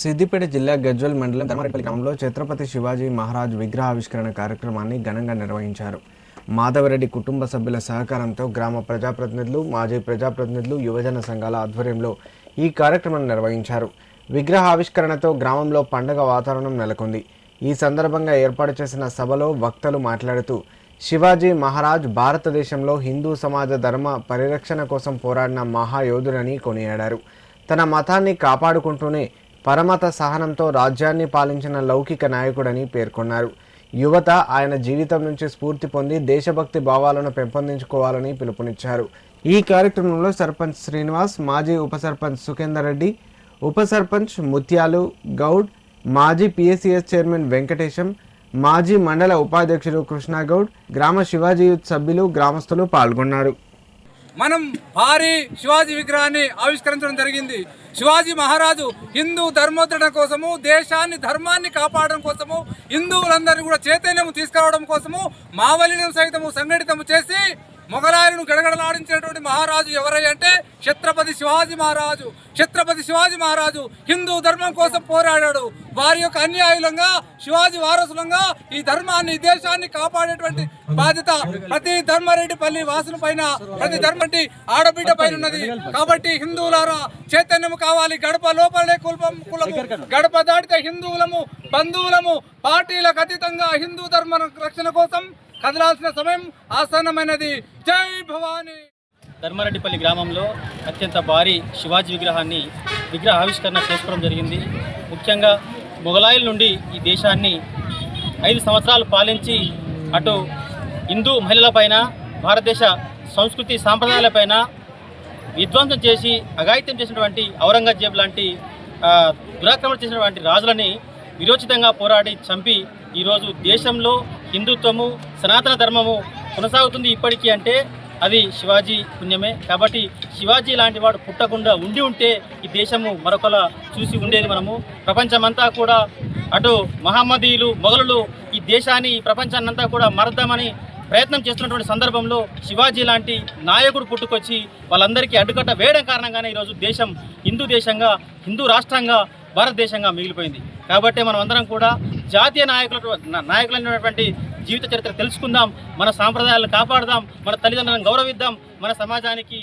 సిద్దిపేట జిల్లా గజ్వల్ మండలం ధర్మారెడ్డి గ్రామంలో ఛత్రపతి శివాజీ మహారాజ్ విగ్రహావిష్కరణ కార్యక్రమాన్ని ఘనంగా నిర్వహించారు. మాధవరెడ్డి కుటుంబ సభ్యుల సహకారంతో గ్రామ ప్రజాప్రతినిధులు మాజీ ప్రజాప్రతినిధులు యువజన సంఘాల ఆధ్వర్యంలో ఈ కార్యక్రమం నిర్వహించారు. విగ్రహావిష్కరణతో గ్రామంలో పండగ వాతావరణం నెలకొంది. ఈ సందర్భంగా ఏర్పాటు చేసిన సభలో వక్తలు మాట్లాడుతూ శివాజీ మహారాజ్ భారతదేశంలో హిందూ సమాజ ధర్మ పరిరక్షణ కోసం పోరాడిన మహాయోధుడని కొనియాడారు. తన మతాన్ని కాపాడుకుంటూనే పరమత సహనంతో రాజ్యాన్ని పాలించిన లౌకిక నాయకుడని పేర్కొన్నారు. యువత ఆయన జీవితం నుంచి స్ఫూర్తి పొంది దేశభక్తి భావాలను పెంపొందించుకోవాలని పిలుపునిచ్చారు. ఈ కార్యక్రమంలో సర్పంచ్ శ్రీనివాస్ మాజీ ఉప సర్పంచ్ సుఖేందర్ రెడ్డి ఉప సర్పంచ్ ముత్యాలు గౌడ్ మాజీ పిఎస్సిఎస్ చైర్మన్ వెంకటేశం మాజీ మండల ఉపాధ్యక్షుడు కృష్ణాగౌడ్ గ్రామ శివాజీ యూత్ సభ్యులు గ్రామస్తులు పాల్గొన్నారు. మనం భారీ శివాజీ విగ్రహాన్ని ఆవిష్కరించడం జరిగింది. శివాజీ మహారాజు హిందూ ధర్మోద్ధరణ కోసము దేశాన్ని ధర్మాన్ని కాపాడడం కోసము హిందువులందరినీ కూడా చైతన్యం తీసుకురావడం కోసము మావలిని సైతము సంఘటితము చేసి మొఘలాయలను గడగడలాడించినటువంటి మహారాజు ఎవరై అంటే ఛత్రపతి శివాజీ మహారాజు ఛత్రపతి శివాజీ మహారాజు హిందూ ధర్మం కోసం పోరాడాడు. వారి యొక్క అన్యాయులంగా శివాజీ వారసులంగా ఈ ధర్మాన్ని ఈ దేశాన్ని కాపాడేటువంటి బాధ్యత ప్రతి ధర్మారెడ్డిపల్లి వాసుల పైన ప్రతి ధర్మంటి ఆడబిడ్డ పైన ఉన్నది. కాబట్టి హిందువులారా చైతన్యం కావాలి. గడప లోపలనే కులం కులము. గడప దాటితే హిందువులము బంధువులము పార్టీలకు అతీతంగా హిందూ ధర్మ రక్షణ కోసం కదలాల్సిన సమయం ఆసన్నమైనది. జై భవానీ! ధర్మారెడ్డిపల్లి గ్రామంలో అత్యంత భారీ శివాజీ విగ్రహాన్ని విగ్రహ ఆవిష్కరణ చేసుకోవడం జరిగింది. ముఖ్యంగా మొఘలాయిల నుండి ఈ దేశాన్ని ఐదు సంవత్సరాలు పాలించి అటు హిందూ మహిళలపైన భారతదేశ సంస్కృతి సాంప్రదాయాలపైన విధ్వంసం చేసి అఘాయిత్యం చేసినటువంటి ఔరంగజేబ్ లాంటి దురాక్రమణ చేసినటువంటి రాజులని విరోచితంగా పోరాడి చంపి ఈరోజు దేశంలో హిందుత్వము సనాతన ధర్మము కొనసాగుతుంది ఇప్పటికీ అంటే అది శివాజీ పుణ్యమే. కాబట్టి శివాజీ లాంటి వాడు పుట్టకుండా ఉండి ఉంటే ఈ దేశము మరొకలా చూసి ఉండేది మనము. ప్రపంచమంతా కూడా అటు మహమ్మదీయులు మొఘలులు ఈ దేశాన్ని ఈ ప్రపంచాన్నంతా కూడా మరద్దామని ప్రయత్నం చేస్తున్నటువంటి సందర్భంలో శివాజీ లాంటి నాయకుడు పుట్టుకొచ్చి వాళ్ళందరికీ అడ్డుకట్ట వేయడం కారణంగానే ఈరోజు దేశం హిందూ దేశంగా హిందూ రాష్ట్రంగా భారతదేశంగా మిగిలిపోయింది. కాబట్టి మనం అందరం కూడా జాతీయ నాయకుల నాయకులైనటువంటి జీవిత చరిత్ర తెలుసుకుందాం మన సాంప్రదాయాలను కాపాడదాం మన తల్లిదండ్రులను గౌరవిద్దాం మన సమాజానికి